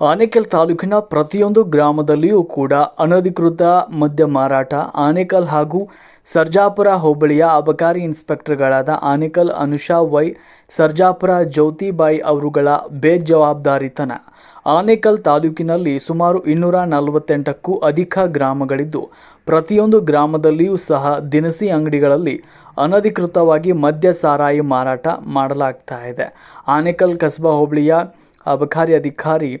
ಆನೇಕಲ್ ತಾಲೂಕಿನ ಪ್ರತಿಯೊಂದು ಗ್ರಾಮದಲ್ಲಿಯೂ ಕೂಡ ಅನಧಿಕೃತ ಮದ್ಯ ಮಾರಾಟ, ಆನೇಕಲ್ ಹಾಗೂ ಸರ್ಜಾಪುರ ಹೋಬಳಿಯ ಅಬಕಾರಿ ಇನ್ಸ್ಪೆಕ್ಟರ್ಗಳಾದ ಆನೇಕಲ್ ಅನುಷಾ ವೈ ಸರ್ಜಾಪುರ, ಜ್ಯೋತಿಬಾಯಿ ಅವರುಗಳ ಬೇಜವಾಬ್ದಾರಿತನ. ಆನೇಕಲ್ ತಾಲೂಕಿನಲ್ಲಿ ಸುಮಾರು ಇನ್ನೂರ ನಲವತ್ತೆಂಟಕ್ಕೂ ಅಧಿಕ ಗ್ರಾಮಗಳಿದ್ದು, ಪ್ರತಿಯೊಂದು ಗ್ರಾಮದಲ್ಲಿಯೂ ಸಹ ದಿನಸಿ ಅಂಗಡಿಗಳಲ್ಲಿ ಅನಧಿಕೃತವಾಗಿ ಮದ್ಯ ಸಾರಾಯಿ ಮಾರಾಟ ಮಾಡಲಾಗ್ತಾ ಇದೆ. ಆನೇಕಲ್ ಕಸ್ಬಾ ಹೋಬಳಿಯ ಅಬಕಾರಿ ಅಧಿಕಾರಿ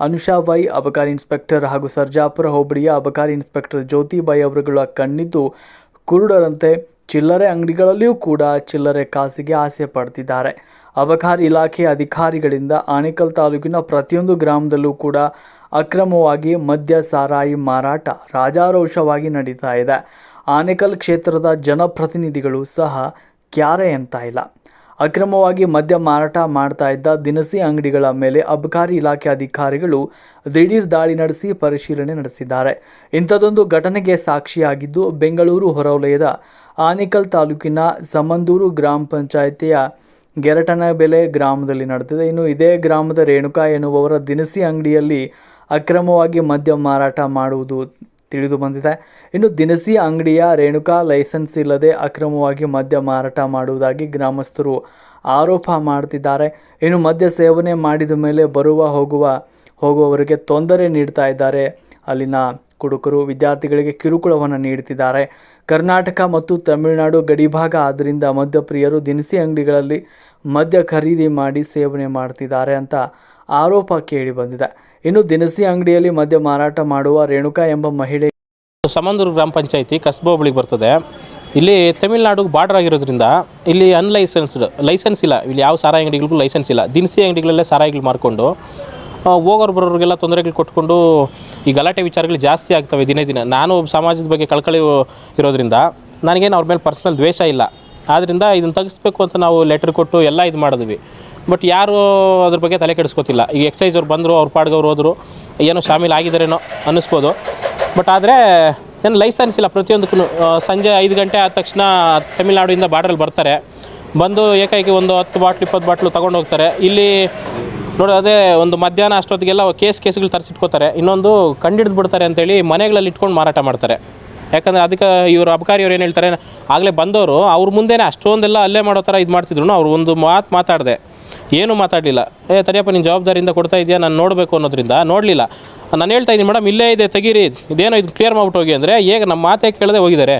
ಅನುಷಾ ವೈ, ಅಬಕಾರಿ ಇನ್ಸ್ಪೆಕ್ಟರ್ ಹಾಗೂ ಸರ್ಜಾಪುರ ಹೋಬಳಿಯ ಅಬಕಾರಿ ಇನ್ಸ್ಪೆಕ್ಟರ್ ಜ್ಯೋತಿಬಾಯಿ ಅವರುಗಳ ಕಣ್ಣಿದ್ದು ಕುರುಡರಂತೆ ಚಿಲ್ಲರೆ ಅಂಗಡಿಗಳಲ್ಲಿಯೂ ಕೂಡ ಚಿಲ್ಲರೆ ಕಾಸಿಗೆ ಆಸೆ ಪಡ್ತಿದ್ದಾರೆ. ಅಬಕಾರಿ ಇಲಾಖೆ ಅಧಿಕಾರಿಗಳಿಂದ ಆಣೆಕಲ್ ತಾಲೂಕಿನ ಪ್ರತಿಯೊಂದು ಗ್ರಾಮದಲ್ಲೂ ಕೂಡ ಅಕ್ರಮವಾಗಿ ಮದ್ಯ ಸಾರಾಯಿ ಮಾರಾಟ ರಾಜಾರೋಷವಾಗಿ ನಡೀತಾ ಇದೆ. ಆನೇಕಲ್ ಕ್ಷೇತ್ರದ ಜನಪ್ರತಿನಿಧಿಗಳು ಸಹ ಕ್ಯಾರೆ ಅಂತ ಇಲ್ಲ. ಅಕ್ರಮವಾಗಿ ಮದ್ಯ ಮಾರಾಟ ಮಾಡ್ತಾ ಇದ್ದ ದಿನಸಿ ಅಂಗಡಿಗಳ ಮೇಲೆ ಅಬಕಾರಿ ಇಲಾಖೆ ಅಧಿಕಾರಿಗಳು ದಿಢೀರ್ ದಾಳಿ ನಡೆಸಿ ಪರಿಶೀಲನೆ ನಡೆಸಿದ್ದಾರೆ. ಇಂಥದೊಂದು ಘಟನೆಗೆ ಸಾಕ್ಷಿಯಾಗಿದ್ದು ಬೆಂಗಳೂರು ಹೊರವಲಯದ ಆನೇಕಲ್ ತಾಲೂಕಿನ ಸಮಂದೂರು ಗ್ರಾಮ ಪಂಚಾಯಿತಿಯ ಗೆರಟನಬೆಲೆ ಗ್ರಾಮದಲ್ಲಿ ನಡೆದಿದೆ. ಇನ್ನು ಇದೇ ಗ್ರಾಮದ ರೇಣುಕಾ ಎನ್ನುವವರ ದಿನಸಿ ಅಂಗಡಿಯಲ್ಲಿ ಅಕ್ರಮವಾಗಿ ಮದ್ಯ ಮಾರಾಟ ಮಾಡುವುದು ತಿಳಿದು ಬಂದಿದೆ. ಇನ್ನು ದಿನಸಿ ಅಂಗಡಿಯ ರೇಣುಕಾ ಲೈಸೆನ್ಸ್ ಇಲ್ಲದೆ ಅಕ್ರಮವಾಗಿ ಮದ್ಯ ಮಾರಾಟ ಮಾಡುವುದಾಗಿ ಗ್ರಾಮಸ್ಥರು ಆರೋಪ ಮಾಡ್ತಿದ್ದಾರೆ ಇನ್ನು ಮದ್ಯ ಸೇವನೆ ಮಾಡಿದ ಮೇಲೆ ಬರುವ ಹೋಗುವ, ಹೋಗುವವರಿಗೆ ತೊಂದರೆ ನೀಡ್ತಾ ಇದ್ದಾರೆ. ಅಲ್ಲಿನ ಕುಡುಕರು ವಿದ್ಯಾರ್ಥಿಗಳಿಗೆ ಕಿರುಕುಳವನ್ನು ನೀಡುತ್ತಿದ್ದಾರೆ. ಕರ್ನಾಟಕ ಮತ್ತು ತಮಿಳುನಾಡು ಗಡಿಭಾಗ ಆದ್ದರಿಂದ ಮದ್ಯಪ್ರಿಯರು ದಿನಸಿ ಅಂಗಡಿಗಳಲ್ಲಿ ಮದ್ಯ ಖರೀದಿ ಮಾಡಿ ಸೇವನೆ ಮಾಡ್ತಿದ್ದಾರೆ ಅಂತ ಆರೋಪ ಕೇಳಿ ಬಂದಿದೆ. ಇನ್ನು ದಿನಸಿ ಅಂಗಡಿಯಲ್ಲಿ ಮದ್ಯ ಮಾರಾಟ ಮಾಡುವ ರೇಣುಕಾ ಎಂಬ ಮಹಿಳೆ ಸಮಂದೂರು ಗ್ರಾಮ ಪಂಚಾಯತಿ ಕಸ್ಬಾ ಹೋಬಳಿಗೆ ಬರ್ತದೆ. ಇಲ್ಲಿ ತಮಿಳುನಾಡು ಬಾರ್ಡರ್ ಆಗಿರೋದ್ರಿಂದ ಇಲ್ಲಿ ಅನ್ಲೈಸೆನ್ಸ್ಡ್ ಲೈಸೆನ್ಸ್ ಇಲ್ಲ. ಇಲ್ಲಿ ಯಾವ ಸಾರಾಯಿ ಅಂಗಡಿಗಳಿಗೂ ಲೈಸೆನ್ಸ್ ಇಲ್ಲ. ದಿನಸಿ ಅಂಗಡಿಗಳಲ್ಲೇ ಸಾರಾಯಿಗಳು ಮಾರ್ಕೊಂಡು ಹೋಗೋರು ಬರೋರಿಗೆಲ್ಲ ತೊಂದರೆಗಳು ಕೊಟ್ಕೊಂಡು ಈ ಗಲಾಟೆ ವಿಚಾರಗಳು ಜಾಸ್ತಿ ಆಗ್ತವೆ ದಿನೇ ದಿನ. ನಾನು ಸಮಾಜದ ಬಗ್ಗೆ ಕಳ್ಕಳಿ ಇರೋದ್ರಿಂದ ನನಗೇನು ಅವ್ರ ಮೇಲೆ ಪರ್ಸ್ನಲ್ ದ್ವೇಷ ಇಲ್ಲ. ಆದ್ದರಿಂದ ಇದನ್ನು ತೆಗೆಸ್ಬೇಕು ಅಂತ ನಾವು ಲೆಟರ್ ಕೊಟ್ಟು ಎಲ್ಲ ಇದು ಮಾಡಿದ್ವಿ. ಬಟ್ ಯಾರು ಅದ್ರ ಬಗ್ಗೆ ತಲೆ ಕೆಡಿಸ್ಕೊತಿಲ್ಲ. ಈಗ ಎಕ್ಸೈಸ್ ಅವ್ರು ಬಂದರು, ಅವ್ರ ಪಾಡ್ಗೆ ಅವ್ರು ಹೋದರು, ಏನೋ ಶಾಮೀಲ್ ಆಗಿದ್ದಾರೇನೋ ಅನ್ನಿಸ್ಬೋದು. ಬಟ್ ಆದರೆ ಏನು ಲೈಸೆನ್ಸ್ ಇಲ್ಲ ಪ್ರತಿಯೊಂದಕ್ಕೂ ಸಂಜೆ ಐದು ಗಂಟೆ ಆದ ತಕ್ಷಣ ತಮಿಳ್ನಾಡಿಂದ ಬಾರ್ಡ್ರಲ್ಲಿ ಬರ್ತಾರೆ. ಬಂದು ಏಕಾಏಕಿ ಒಂದು ಹತ್ತು ಬಾಟ್ಲು, ಇಪ್ಪತ್ತು ಬಾಟ್ಲು ತೊಗೊಂಡು ಹೋಗ್ತಾರೆ. ಇಲ್ಲಿ ನೋಡಿ, ಅದೇ ಒಂದು ಮಧ್ಯಾಹ್ನ ಅಷ್ಟೊತ್ತಿಗೆಲ್ಲ ಕೇಸ್ ಕೇಸ್ಗಳು ತರಿಸಿಟ್ಕೋತಾರೆ. ಇನ್ನೊಂದು ಕಂಡಿಡ್ದು ಬಿಡ್ತಾರೆ ಅಂತೇಳಿ ಮನೆಗಳಲ್ಲಿ ಇಟ್ಕೊಂಡು ಮಾರಾಟ ಮಾಡ್ತಾರೆ. ಯಾಕಂದರೆ ಅದಕ್ಕೆ ಇವರು ಅಬಕಾರಿಯವ್ರು ಏನು ಹೇಳ್ತಾರೆ, ಆಗಲೇ ಬಂದವರು ಅವ್ರ ಮುಂದೆನೇ ಅಷ್ಟೊಂದೆಲ್ಲ ಅಲ್ಲೇ ಮಾಡೋ ಥರ ಇದು ಮಾಡ್ತಿದ್ರು. ಅವ್ರು ಒಂದು ಮಾತು ಮಾತಾಡಿದೆ. ಏನೂ ಮಾತಾಡಲಿಲ್ಲ. ಏ ತರಿಯಪ್ಪ ನೀನು ಜವಾಬ್ದಾರಿಯಿಂದ ಕೊಡ್ತಾ ಇದೆಯಾ? ನಾನು ನೋಡಬೇಕು ಅನ್ನೋದ್ರಿಂದ. ನೋಡಲಿಲ್ಲ. ನಾನು ಹೇಳ್ತಾ ಇದ್ದೀನಿ ಮೇಡಮ್ ಇಲ್ಲೇ ಇದೆ ತೆಗೀರಿ. ಇದೇನೋ ಇದು ಕ್ಲಿಯರ್ ಮಾಡ್ಬಿಟ್ಟು ಹೋಗಿ ಅಂದರೆ ಈಗ ನಮ್ಮ ಮಾತೇ ಕೇಳದೆ ಹೋಗಿದ್ದಾರೆ.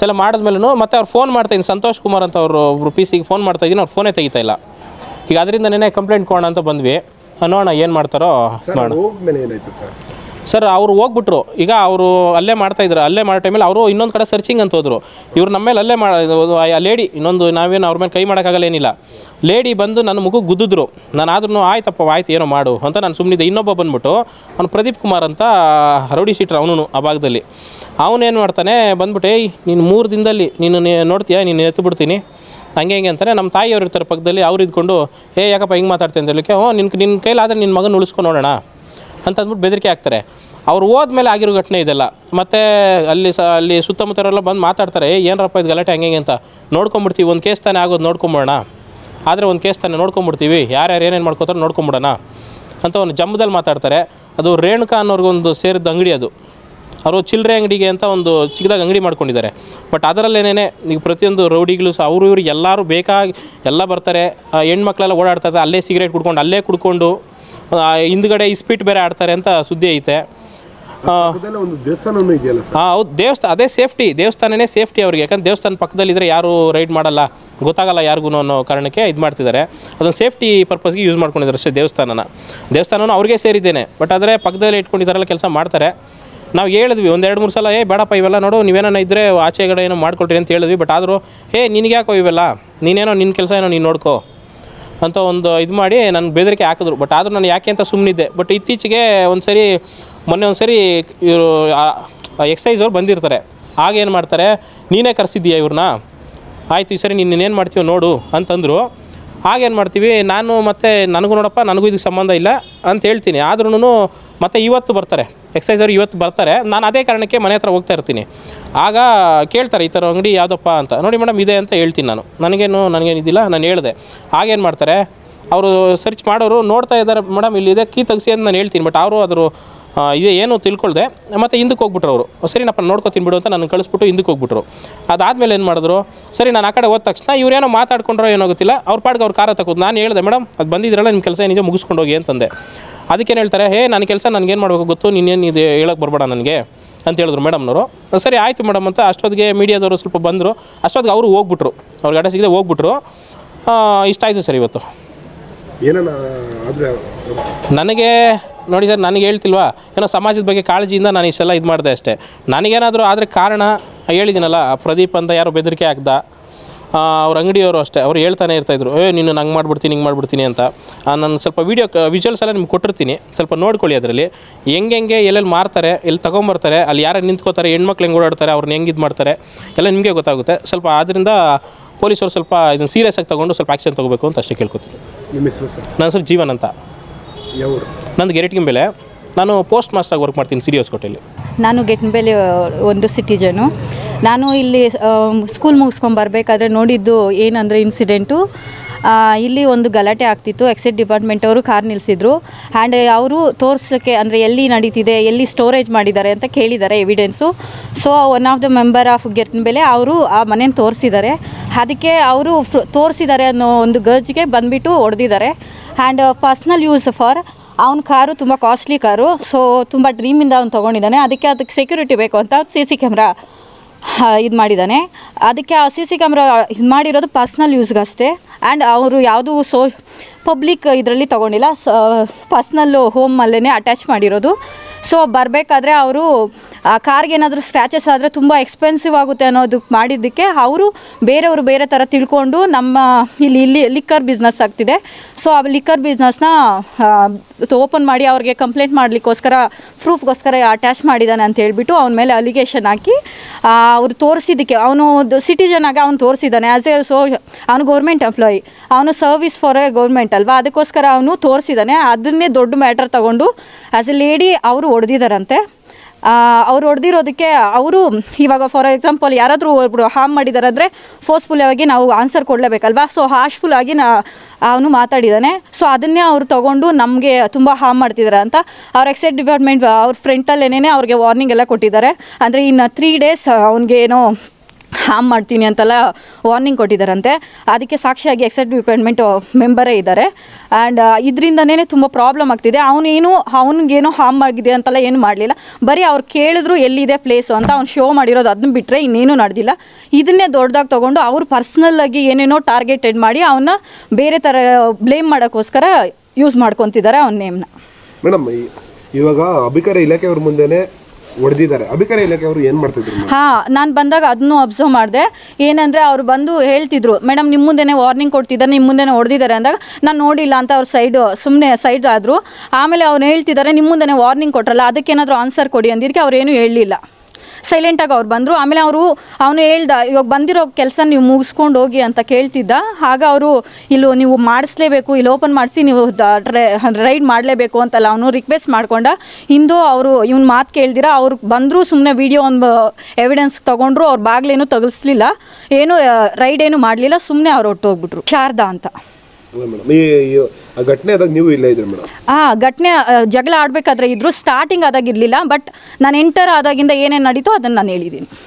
ಸಲ ಮಾಡಿದ್ಮೇಲೂ ಮತ್ತೆ ಅವ್ರು ಫೋನ್ ಮಾಡ್ತಾ ಇದ್ದೀನಿ. ಸಂತೋಷ್ ಕುಮಾರ್ ಅಂತ ಅವರು ಒಬ್ಬರು ಪಿ ಸಿಗೆ ಫೋನ್ ಮಾಡ್ತಾ ಇದ್ದೀನಿ ಅವ್ರು ಫೋನೇ ತೆಗಿತಾ ಇಲ್ಲ. ಈಗ ಅದರಿಂದ ನೆನೆ ಕಂಪ್ಲೇಂಟ್ ಕೊಡೋಣ ಅಂತ ಬಂದ್ವಿ. ನೋಡೋಣ ಏನು ಮಾಡ್ತಾರೋ ಮಾಡೋಣ. ಸರ್, ಅವರು ಹೋಗ್ಬಿಟ್ರು. ಈಗ ಅವರು ಅಲ್ಲೇ ಮಾಡ್ತಾ ಇದ್ರು. ಅಲ್ಲೇ ಮಾಡೋ ಟೈಮಲ್ಲಿ ಅವರು ಇನ್ನೊಂದು ಕಡೆ ಸರ್ಚಿಂಗ್ ಅಂತ ಹೋದ್ರು. ಇವ್ರು ನಮ್ಮ ಮೇಲೆ ಅಲ್ಲೇ ಮಾಡಿ ಆ ಲೇಡಿ ಇನ್ನೊಂದು ನಾವೇನು ಅವ್ರ ಮೇಲೆ ಕೈ ಮಾಡೋಕ್ಕಾಗಲ್ಲ ಏನಿಲ್ಲ. ಲೇಡಿ ಬಂದು ನನ್ನ ಮುಖ ಗುದ್ದಿದ್ರು. ನಾನು ಆದ್ರೂ ಆಯ್ತಪ್ಪ, ಆಯ್ತು, ಏನೋ ಮಾಡು ಅಂತ ನಾನು ಸುಮ್ಮನಿದ್ದೆ ಇನ್ನೊಬ್ಬ ಬಂದ್ಬಿಟ್ಟು ಅವ್ನು ಪ್ರದೀಪ್ ಕುಮಾರ್ ಅಂತ ರೌಡಿ ಶೀಟ್ರ್ ಅವನು ಆ ಭಾಗದಲ್ಲಿ. ಅವನೇನು ಮಾಡ್ತಾನೆ, ಬಂದ್ಬಿಟ್ಟು, ಏಯ್, ನೀನು ಮೂರು ದಿನದಲ್ಲಿ ನೀನು ನೋಡ್ತೀಯಾ? ನೀನು ಎತ್ತು ಬಿಡ್ತೀನಿ ಹಂಗೆ, ಹಿಂಗೆ ಅಂತಾರೆ ನಮ್ಮ ತಾಯಿಯವ್ರು ಇರ್ತಾರೆ ಪಕ್ಕದಲ್ಲಿ ಅವ್ರು ಇದ್ಕೊಂಡು, ಏ, ಯಾಕಪ್ಪ ಹಿಂಗೆ ಮಾತಾಡ್ತೀನಿ ಅಂತ ಹೇಳಕ್ಕೆ ಹ್ಞೂ ನಿನ್ನ ನಿನ್ನ ಕೈಲಾದರೆ ನಿನ್ನ ಮಗನ ಉಳಿಸ್ಕೊಂಡು ನೋಡೋಣ. ಅಂತ ಅಂದ್ಬಿಟ್ಟು ಬೆದರಿಕೆ ಹಾಕ್ತಾರೆ. ಅವ್ರು ಹೋದ್ಮೇಲೆ ಆಗಿರೋ ಘಟನೆ ಇದೆಲ್ಲ. ಮತ್ತು ಅಲ್ಲಿ ಸ, ಅಲ್ಲಿ ಸುತ್ತಮುತ್ತರೆಲ್ಲ ಬಂದು ಮಾತಾಡ್ತಾರೆ ಏನರಪ್ಪ ಇದು ಗಲಾಟೆ ಹಂಗೆ ಅಂತ. ನೋಡ್ಕೊಂಬಿಡ್ತೀವಿ, ಒಂದು ಕೇಸ್ ತಾನೇ ಆಗೋದು ನೋಡ್ಕೊಂಬಿಡೋಣ. ಆದರೆ ಒಂದು ಕೇಸ್ ತಾನೇ ನೋಡ್ಕೊಂಬಿಡ್ತೀವಿ. ಯಾರ್ಯಾರು ಏನೇನು ಮಾಡ್ಕೋತಾರೆ ನೋಡ್ಕೊಂಬಿಡೋಣ ಅಂತ ಒಂದು ಜಮ್ಮದಲ್ಲಿ ಮಾತಾಡ್ತಾರೆ. ಅದು ರೇಣುಕಾ ಅನ್ನೋರ್ಗೊಂದು ಸೇರಿದ ಅಂಗಡಿ ಅದು. ಅವರು ಚಿಲ್ಲರೆ ಅಂಗಡಿಗೆ ಅಂತ ಒಂದು ಚಿಕ್ಕದಾಗಿ ಅಂಗಡಿ ಮಾಡ್ಕೊಂಡಿದ್ದಾರೆ. ಬಟ್ ಅದರಲ್ಲೇನೇ ಈಗ ಪ್ರತಿಯೊಂದು ರೌಡಿಗಳು ಸಹ, ಅವರು ಇವರು ಎಲ್ಲರೂ ಬೇಕಾಗಿ, ಎಲ್ಲ ಬರ್ತಾರೆ. ಹೆಣ್ಮಕ್ಳೆಲ್ಲ ಓಡಾಡ್ತಾರೆ ಅಲ್ಲೇ ಸಿಗರೇಟ್ ಕುಡ್ಕೊಂಡು, ಅಲ್ಲೇ ಕುಡ್ಕೊಂಡು ಹಿಂದ್ಗಡೆ ಇಸ್ಪೀಟ್ ಬೇರೆ ಆಡ್ತಾರೆ ಅಂತ ಸುದ್ದಿ ಐತೆ. ಹಾಂ ಹೌದು ದೇವಸ್ಥಾನ ಅದೇ ಸೇಫ್ಟಿ ದೇವಸ್ಥಾನನೇ ಸೇಫ್ಟಿ ಅವ್ರಿಗೆ. ಯಾಕಂದ್ರೆ ದೇವಸ್ಥಾನ ಪಕ್ಕದಲ್ಲಿದ್ದರೆ ಯಾರು ರೈಡ್ ಮಾಡಲ್ಲ. ಗೊತ್ತಾಗಲ್ಲ ಯಾರಿಗೂ ಅನ್ನೋ ಕಾರಣಕ್ಕೆ ಇದು ಮಾಡ್ತಿದ್ದಾರೆ. ಅದೊಂದು ಸೇಫ್ಟಿ ಪರ್ಪಸ್ಗೆ ಯೂಸ್ ಮಾಡ್ಕೊಂಡಿದ್ದಾರೆ ಅಷ್ಟೇ ದೇವಸ್ಥಾನನ. ದೇವಸ್ಥಾನನೂ ಅವ್ರಿಗೆ ಸೇರಿದ್ದೇನೆ. ಬಟ್ ಆದರೆ ಪಕ್ಕದಲ್ಲಿ ಇಟ್ಕೊಂಡಿದ್ದಾರೆಲ್ಲ ಕೆಲಸ ಮಾಡ್ತಾರೆ. ನಾವು ಹೇಳಿದ್ವಿ ಒಂದು ಎರಡು ಮೂರು ಸಲ ಏ ಬೇಡಪ್ಪ ಇವೆಲ್ಲ ನೋಡು ನೀವೇನೋ ಇದ್ದರೆ ಆಚೆ ಕಡೆ ಏನೋ ಮಾಡ್ಕೊಳ್ರಿ ಅಂತ ಹೇಳಿದ್ವಿ. ಬಟ್ ಆದರೂ ಏ ನಿನಗೆ ಯಾಕೋ ಇವೆಲ್ಲ? ನೀನೇನೋ ನಿನ್ನ ಕೆಲಸ ಏನೋ ನೀನು ನೋಡ್ಕೋ. ಅಂತ ಒಂದು ಇದು ಮಾಡಿ ನನ್ನ ಬೆದರಿಕೆ ಹಾಕಿದ್ರು. ಬಟ್ ಆದರೂ ನಾನು ಯಾಕೆ ಅಂತ ಸುಮ್ಮನಿದ್ದೆ ಬಟ್ ಇತ್ತೀಚೆಗೆ ಒಂದು ಸರಿ ಮೊನ್ನೆ ಒಂದು ಸರಿ ಇವರು ಎಕ್ಸೈಸ್ ಅವ್ರು ಬಂದಿರ್ತಾರೆ. ಆಗ ಏನು ಮಾಡ್ತಾರೆ, ನೀನೇ ಕರೆಸಿದ್ದೀಯಾ ಇವ್ರನ್ನ ಆಯಿತು ಈ ಸರಿ ನೀನು ಏನು ಮಾಡ್ತೀವೋ ನೋಡು ಅಂತಂದರು. ಆಗೇನು ಮಾಡ್ತೀವಿ, ನಾನು ಮತ್ತು ನನಗೂ ನೋಡಪ್ಪ, ನನಗೂ ಇದಕ್ಕೆ ಸಂಬಂಧ ಇಲ್ಲ ಅಂತ ಹೇಳ್ತೀನಿ. ಆದ್ರೂ ಮತ್ತೆ ಇವತ್ತು ಬರ್ತಾರೆ. ಎಕ್ಸೈಸ್ ಅವ್ರು ಇವತ್ತು ಬರ್ತಾರೆ. ನಾನು ಅದೇ ಕಾರಣಕ್ಕೆ ಮನೆ ಹತ್ರ ಹೋಗ್ತಾ ಇರ್ತೀನಿ. ಆಗ ಕೇಳ್ತಾರೆ, ಈ ಥರ ಅಂಗಡಿ ಯಾವುದಪ್ಪ ಅಂತ. ನೋಡಿ ಮೇಡಮ್, ಇದೆ ಅಂತ ಹೇಳ್ತೀನಿ ನಾನು. ನನಗೇನು ನನಗೇನು ಇದಿಲ್ಲ ನಾನು ಹೇಳಿದೆ. ಆಗೇನು ಮಾಡ್ತಾರೆ ಅವರು ಸರ್ಚ್ ಮಾಡೋರು ನೋಡ್ತಾ ಇದ್ದಾರೆ. ಮೇಡಮ್ ಇಲ್ಲಿದೆ ಕೀ ತೆಗ್ಸಿ ಅಂತ ನಾನು ಹೇಳ್ತೀನಿ. ಬಟ್ ಅವರು ಅದ್ರ ಇದೆ ಏನು ತಿಳ್ಕೊಳ್ದೆ. ಮತ್ತು ಹಿಂದಕ್ಕೆ ಹೋಗ್ಬಿಟ್ರು ಅವರು. ಸರಿನಪ್ಪ, ನೋಡ್ಕೊತೀನಿ ಬಿಡು ಅಂತ ನಾನು ಕಳಿಸ್ಬಿಟ್ಟು ಹಿಂದಕ್ಕೆ ಹೋಗ್ಬಿಟ್ರು. ಅದಾದಮೇಲೆ ಏನು ಮಾಡಿದ್ರು? ಸರಿ, ನಾನು ಆ ಕಡೆ ಹೋದ ತಕ್ಷಣ ಇವರೇನೋ ಮಾತಾಡ್ಕೊಂಡ್ರೋ ಏನೋ ಗೊತ್ತಿಲ್ಲ. ಅವ್ರ ಪಾಡ್ಗೆ ಅವ್ರು ಕಾರ ತಗೋದು. ನಾನು ಹೇಳಿದೆ ಮೇಡಮ್ ಅದು ಬಂದಿದ್ರಲ್ಲ ನಿಮ್ಮ ಕೆಲಸ ಏನಿದೆ ಮುಗಿಸ್ಕೊಂಡು ಹೋಗಿ ಅಂತಂದೆ. ಅದಕ್ಕೇನು ಹೇಳ್ತಾರೆ? ಹೇ, ನನ್ನ ಕೆಲಸ ನನಗೇನು ಮಾಡಬೇಕು ಗೊತ್ತು? ನೀನೇನು ಇದು ಹೇಳಕ್ಕೆ ಬರಬೇಡ ನನಗೆ ಅಂತ ಹೇಳಿದ್ರು ಮೇಡಮ್ನವರು. ಸರಿ, ಆಯಿತು ಮೇಡಮ್ ಅಂತ ಅಷ್ಟೊತ್ತಿಗೆ ಮೀಡಿಯಾದವರು ಸ್ವಲ್ಪ ಬಂದರು. ಅಷ್ಟೊತ್ತಿಗೆ ಅವರು ಹೋಗ್ಬಿಟ್ರು. ಅವ್ರ ಗಡೆ ಸಿಗದೆ ಹೋಗ್ಬಿಟ್ರು ಇಷ್ಟ ಆಯಿತು ಸರ್ ಇವತ್ತು. ನನಗೆ, ನೋಡಿ ಸರ್, ನನಗೆ ಹೇಳ್ತಿಲ್ವಾ? ಏನೋ ಸಮಾಜದ ಬಗ್ಗೆ ಕಾಳಜಿಯಿಂದ ನಾನು ಇಷ್ಟೆಲ್ಲ ಇದು ಮಾಡಿದೆ ಅಷ್ಟೇ. ನನಗೇನಾದರೂ ಆದರೆ ಕಾರಣ ಹೇಳಿದ್ದೀನಲ್ಲ ಪ್ರದೀಪ್ ಅಂತ ಯಾರೋ ಬೆದರಿಕೆ ಹಾಕ್ದ. ಅವ್ರ ಅಂಗಡಿಯವರು ಅಷ್ಟೇ, ಅವ್ರು ಹೇಳ್ತಾನೆ ಇರ್ತಾಯಿದ್ರು ಏ, ನೀನು ನಂಗೆ ಮಾಡ್ಬಿಡ್ತೀನಿ, ಹಿಂಗೆ ಮಾಡ್ಬಿಡ್ತೀನಿ ಅಂತ. ನಾನು ಸ್ವಲ್ಪ ವೀಡಿಯೋ ವಿಜುವಲ್ಸ್ ಎಲ್ಲ ನಿಮ್ಗೆ ಕೊಟ್ಟಿರ್ತೀನಿ, ಸ್ವಲ್ಪ ನೋಡ್ಕೊಳ್ಳಿ ಅದರಲ್ಲಿ. ಹೆಂಗೆ ಹೆಂಗೆ, ಎಲ್ಲೆಲ್ಲಿ ಮಾರ್ತಾರೆ, ಎಲ್ಲಿ ತೊಗೊಂಬರ್ತಾರೆ, ಅಲ್ಲಿ ಯಾರು ನಿಂತ್ಕೋತಾರೆ, ಹೆಣ್ಮಕ್ಳು ಹೆಂಗೆ ಓಡಾಡ್ತಾರೆ ಅವ್ರನ್ನ ಹೆಂಗೆ ಇದು ಮಾಡ್ತಾರೆ, ಎಲ್ಲ ನಿಮಗೆ ಗೊತ್ತಾಗುತ್ತೆ. ಸ್ವಲ್ಪ ಆದ್ದರಿಂದ ಪೊಲೀಸರು ಸ್ವಲ್ಪ ಇದನ್ನು ಸೀರಿಯಸ್ ಆಗಿ ತೊಗೊಂಡು ಸ್ವಲ್ಪ ಆ್ಯಕ್ಷನ್ ತೊಗೋಬೇಕು ಅಂತ ಅಷ್ಟೇ ಕೇಳ್ಕೊತೀನಿ. ನನ್ನ ಹೆಸರು ಜೀವನ್ ಅಂತ. ನಂದು ಗೆರೆಟ್ಗಿಂಬೆಲೆ ನಾನು ಪೋಸ್ಟ್ ಮಾಸ್ಟರ್ ವರ್ಕ್ ಮಾಡ್ತೀನಿ ಸಿಡಿ ಹೊಸಕೋಟೆಯಲ್ಲಿ ನಾನು ಗೆಟ್ನಬೇಲಿ ಒಂದು ಸಿಟಿಜನು ನಾನು ಇಲ್ಲಿ ಸ್ಕೂಲ್ ಮುಗಿಸ್ಕೊಂಡು ಬರಬೇಕಾದ್ರೆ ನೋಡಿದ್ದು ಏನಂದರೆ ಇನ್ಸಿಡೆಂಟು ಇಲ್ಲಿ ಒಂದು ಗಲಾಟೆ ಆಗ್ತಿತ್ತು. ಎಕ್ಸೈಡ್ ಡಿಪಾರ್ಟ್ಮೆಂಟ್ ಅವರು ಕಾರ್ ನಿಲ್ಲಿಸಿದ್ರು ಆ್ಯಂಡ್ ಅವರು ತೋರಿಸ್ಲಿಕ್ಕೆ ಅಂದರೆ ಎಲ್ಲಿ ನಡೀತಿದೆ, ಎಲ್ಲಿ ಸ್ಟೋರೇಜ್ ಮಾಡಿದ್ದಾರೆ ಅಂತ ಕೇಳಿದ್ದಾರೆ evidence so one of the member of ಗೆಟ್ನಬೇಲೆ ಅವರು ಆ ಮನೇನ ತೋರಿಸಿದ್ದಾರೆ. ಅದಕ್ಕೆ ಅವರು ತೋರಿಸಿದ್ದಾರೆ ಅನ್ನೋ ಒಂದು ಗರ್ಜ್ಗೆ ಬಂದುಬಿಟ್ಟು ಹೊಡೆದಿದ್ದಾರೆ. ಆ್ಯಂಡ್ ಪರ್ಸ್ನಲ್ ಯೂಸ್ ಫಾರ್ ಅವನ ಕಾರು ತುಂಬ ಕಾಸ್ಟ್ಲಿ ಕಾರು. ಸೊ ತುಂಬ ಡ್ರೀಮಿಂದ ಅವ್ನು ತೊಗೊಂಡಿದ್ದಾನೆ. ಅದಕ್ಕೆ ಅದಕ್ಕೆ ಸೆಕ್ಯೂರಿಟಿ ಬೇಕು ಅಂತ ಸಿ ಸಿ ಕ್ಯಾಮ್ರಾ ಇದು ಮಾಡಿದ್ದಾನೆ. ಅದಕ್ಕೆ ಆ ಸಿ ಸಿ ಕ್ಯಾಮ್ರಾ ಇದು ಮಾಡಿರೋದು ಪರ್ಸ್ನಲ್ ಯೂಸ್ಗಷ್ಟೇ ಆ್ಯಂಡ್ ಅವರು ಯಾವುದೂ ಸೋ ಪಬ್ಲಿಕ್ ಇದರಲ್ಲಿ ತೊಗೊಂಡಿಲ್ಲ, ಸ ಪರ್ಸ್ನಲ್ಲು ಹೋಮಲ್ಲೇ ಅಟ್ಯಾಚ್ ಮಾಡಿರೋದು. ಸೊ ಬರಬೇಕಾದ್ರೆ ಅವರು, ಆ, ಕಾರ್ಗೆ ಏನಾದರೂ ಸ್ಕ್ರ್ಯಾಚಸ್ ಆದರೆ ತುಂಬ ಎಕ್ಸ್ಪೆನ್ಸಿವ್ ಆಗುತ್ತೆ ಅನ್ನೋದು ಮಾಡಿದ್ದಕ್ಕೆ ಅವರು ಬೇರೆಯವರು ಬೇರೆ ಥರ ತಿಳ್ಕೊಂಡು ನಮ್ಮ, ಇಲ್ಲಿ ಇಲ್ಲಿ ಲಿಕ್ಕರ್ ಬಿಸ್ನೆಸ್ ಆಗ್ತಿದೆ. ಸೊ ಆ ಲಿಕ್ಕರ್ ಬಿಸ್ನೆಸ್ನ ಓಪನ್ ಮಾಡಿ ಅವ್ರಿಗೆ ಕಂಪ್ಲೇಂಟ್ ಮಾಡಲಿಕ್ಕೋಸ್ಕರ ಪ್ರೂಫ್ಗೋಸ್ಕರ ಅಟ್ಯಾಚ್ ಮಾಡಿದ್ದಾನೆ ಅಂತ ಹೇಳಿಬಿಟ್ಟು ಅವನ ಮೇಲೆ ಅಲಿಗೇಷನ್ ಹಾಕಿ ಅವರು ತೋರಿಸಿದ್ದಕ್ಕೆ ಅವನು ಸಿಟಿಜನ್ ಆಗಿ ಅವ್ನು ತೋರಿಸಿದ್ದಾನೆ. ಆ್ಯಸ್ ಎ ಸೋ ಅವನು ಗೌರ್ಮೆಂಟ್ ಎಂಪ್ಲಾಯಿ ಅವನು ಸರ್ವಿಸ್ ಫಾರ್ ಎ ಗೌರ್ಮೆಂಟ್ ಅಲ್ವಾ? ಅದಕ್ಕೋಸ್ಕರ ಅವನು ತೋರಿಸಿದ್ದಾನೆ. ಅದನ್ನೇ ದೊಡ್ಡ ಮ್ಯಾಟರ್ ತಗೊಂಡು ಆ್ಯಸ್ ಎ ಲೇಡಿ ಅವರು ಹೊಡೆದಿದ್ದಾರಂತೆ. ಅವ್ರು ಹೊಡೆದಿರೋದಕ್ಕೆ ಅವರು ಇವಾಗ ಫಾರ್ ಎಕ್ಸಾಂಪಲ್ ಯಾರಾದರೂ ಒಬ್ಬರು ಹಾರ್ಮ್ ಮಾಡಿದ್ದಾರೆ ಅಂದರೆ ಫೋರ್ಸ್ಫುಲ್ ಆಗಿ ನಾವು ಆನ್ಸರ್ ಕೊಡಲೇಬೇಕಲ್ವಾ? ಸೊ ಹಾಶ್ಫುಲ್ ಆಗಿ ನಾ, ಅವನು ಮಾತಾಡಿದ್ದಾನೆ. ಸೊ ಅದನ್ನೇ ಅವ್ರು ತೊಗೊಂಡು ನಮಗೆ ತುಂಬ ಹಾಮ್ ಮಾಡ್ತಿದ್ದಾರೆ ಅಂತ ಅವ್ರ ಎಕ್ಸೈಡ್ ಡಿಪಾರ್ಟ್ಮೆಂಟ್ ಅವ್ರ ಫ್ರೆಂಟಲ್ಲೇನೇ ಅವ್ರಿಗೆ ವಾರ್ನಿಂಗ್ ಎಲ್ಲ ಕೊಟ್ಟಿದ್ದಾರೆ. ಅಂದರೆ ಇನ್ನು ತ್ರೀ ಡೇಸ್ ಅವ್ನಿಗೆ ಏನೋ ಹಾಮ್ ಮಾಡ್ತೀನಿ ಅಂತೆಲ್ಲ ವಾರ್ನಿಂಗ್ ಕೊಟ್ಟಿದ್ದಾರಂತೆ. ಅದಕ್ಕೆ ಸಾಕ್ಷಿಯಾಗಿ ಎಕ್ಸೈಟ್ ಡಿಪಾರ್ಟ್ಮೆಂಟ್ ಮೆಂಬರೇ ಇದ್ದಾರೆ. ಆ್ಯಂಡ್ ಇದರಿಂದನೇ ತುಂಬ ಪ್ರಾಬ್ಲಮ್ ಆಗ್ತಿದೆ. ಅವನೇನು, ಅವ್ನಿಗೇನೋ ಹಾಮ್ ಆಗಿದೆ ಅಂತೆಲ್ಲ ಏನು ಮಾಡಲಿಲ್ಲ. ಬರೀ ಅವ್ರು ಕೇಳಿದ್ರು ಎಲ್ಲಿದೆ ಪ್ಲೇಸು ಅಂತ ಅವ್ನು ಶೋ ಮಾಡಿರೋದು ಅದನ್ನ ಬಿಟ್ಟರೆ ಇನ್ನೇನು ನಡೆದಿಲ್ಲ. ಇದನ್ನೇ ದೊಡ್ಡದಾಗಿ ತೊಗೊಂಡು ಅವ್ರು ಪರ್ಸ್ನಲ್ಲಾಗಿ ಏನೇನೋ ಟಾರ್ಗೆಟೆಡ್ ಮಾಡಿ ಅವನ್ನ ಬೇರೆ ಥರ ಬ್ಲೇಮ್ ಮಾಡೋಕ್ಕೋಸ್ಕರ ಯೂಸ್ ಮಾಡ್ಕೊತಿದ್ದಾರೆ ಅವನ ನೇಮ್ನ ಮೇಡಮ್ ಇವಾಗ ಅಧಿಕಾರ ಇಲಾಖೆಯವ್ರ ಮುಂದೆನೆ ಹೊಡೆದಿದ್ದಾರೆ ಅಧಿಕಾರಿ ಇಲಾಖೆ ಅವರು ಏನ್ ಮಾಡ್ತಿದ್ರು ಹಾ, ನಾನು ಬಂದಾಗ ಅದನ್ನು ಅಬ್ಸರ್ವ್ ಮಾಡಿದೆ. ಏನಂದ್ರೆ ಅವ್ರು ಬಂದು ಹೇಳ್ತಿದ್ರು, ಮೇಡಮ್ ನಿಮ್ಮ ಮುಂದೆನೇ ವಾರ್ನಿಂಗ್ ಕೊಡ್ತಿದ್ದಾರೆ ನಿಮ್ಮ ಮುಂದೆನೇ ಹೊಡೆದಿದ್ದಾರೆ ಅಂದಾಗ, ನಾನು ನೋಡಿಲ್ಲ ಅಂತ ಅವ್ರ ಸೈಡ್ ಸುಮ್ಮನೆ ಸೈಡ್ ಆದ್ರು. ಆಮೇಲೆ ಅವ್ರು ಹೇಳ್ತಿದ್ದಾರೆ ನಿಮ್ಮ ಮುಂದೆನೇ ವಾರ್ನಿಂಗ್ ಕೊಟ್ರಲ್ಲ ಅದಕ್ಕೇನಾದರೂ ಆನ್ಸರ್ ಕೊಡಿ ಅಂದಿದ್ದಕ್ಕೆ ಅವ್ರು ಏನೂ ಹೇಳಲಿಲ್ಲ. ಸೈಲೆಂಟಾಗಿ ಅವ್ರು ಬಂದರು. ಆಮೇಲೆ ಅವರು, ಅವನು ಹೇಳ್ದ, ಇವಾಗ ಬಂದಿರೋ ಕೆಲಸ ನೀವು ಮುಗಿಸ್ಕೊಂಡು ಹೋಗಿ ಅಂತ ಕೇಳ್ತಿದ್ದ. ಆಗ ಅವರು, ಇಲ್ಲಿ, ನೀವು ಮಾಡಿಸ್ಲೇಬೇಕು, ಇಲ್ಲಿ ಓಪನ್ ಮಾಡಿಸಿ, ನೀವು ರೈಡ್ ಮಾಡಲೇಬೇಕು ಅಂತಲ್ಲ ಅವನು ರಿಕ್ವೆಸ್ಟ್ ಮಾಡ್ಕೊಂಡ. ಇಂದು ಅವರು, ಇವ್ನ ಮಾತು ಕೇಳ್ದಿರ, ಅವ್ರು ಬಂದರೂ ಸುಮ್ಮನೆ ವಿಡಿಯೋ ಒಂದು ಎವಿಡೆನ್ಸ್ ತೊಗೊಂಡ್ರು, ಅವ್ರ ಬಾಗ್ಲೇನು ತಗಲ್ಸ್ಲಿಲ್ಲ ಏನು ರೈಡ್ ಏನು ಮಾಡಲಿಲ್ಲ ಸುಮ್ಮನೆ ಅವ್ರು ಹೊಟ್ಟೋಗ್ಬಿಟ್ರು ಶಾರದಾ ಅಂತ. ಆ ಘಟನೆ ಜಗಳ ಆಡಬೇಕಾದ್ರೆ ಇದ್ರು. ಸ್ಟಾರ್ಟಿಂಗ್ ಆದಾಗಿರ್ಲಿಲ್ಲ ಬಟ್ ನಾನು ಎಂಟರ್ ಆದಾಗಿಂದ ಏನೇನು ನಡೀತೋ ಅದನ್ನ ನಾನು ಹೇಳಿದ್ದೀನಿ